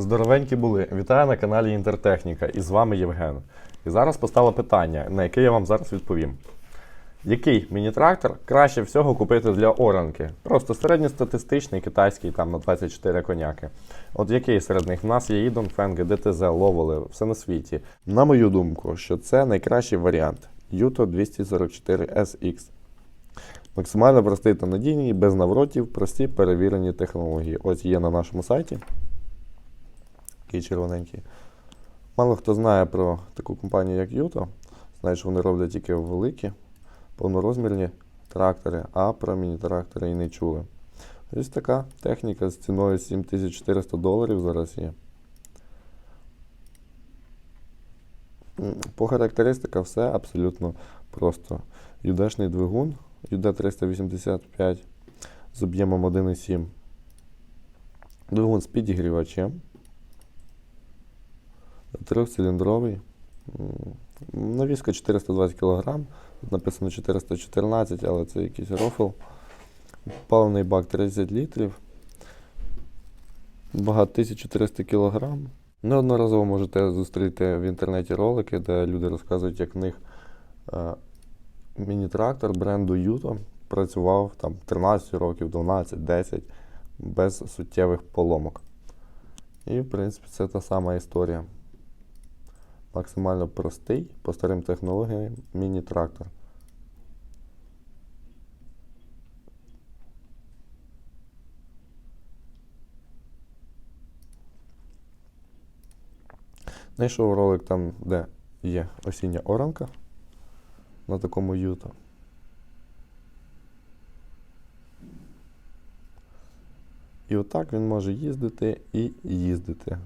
Здоровенькі були. Вітаю на каналі Інтертехніка і з вами Євген. І зараз постало питання, на яке я вам зараз відповім. Який міні-трактор краще всього купити для оранки? Просто середньостатистичний китайський там на 24 коняки. От який серед них? В нас є і Донфенги, ДТЗ, Ловоли, все на світі. На мою думку, що це найкращий варіант Юто 244 SX. Максимально простий та надійний, без навротів, прості перевірені технології. Ось є на нашому сайті. Такий червоненький. Мало хто знає про таку компанію, як Юто. Знає, що вони роблять тільки великі, повнорозмірні трактори, а про міні-трактори і не чули. Ось така техніка з ціною 7400 доларів зараз є. По характеристиках все абсолютно просто. Юдешний двигун UD385 з об'ємом 1,7. Двигун з підігрівачем. Трьохциліндровий. Навіска 420 кг. Тут написано 414, але це якийсь рофл. Паливний бак 30 літрів. Вага 1400 кг. Неодноразово можете зустріти в інтернеті ролики, де люди розказують, як в них е, міні-трактор бренду Юто працював там 13 років, 12, 10 без суттєвих поломок. І, в принципі, це та сама історія. Максимально простий, по старим технологіям, міні-трактор. Знайшов ролик там, де є осіння оранка на такому юто. І отак він може їздити і їздити.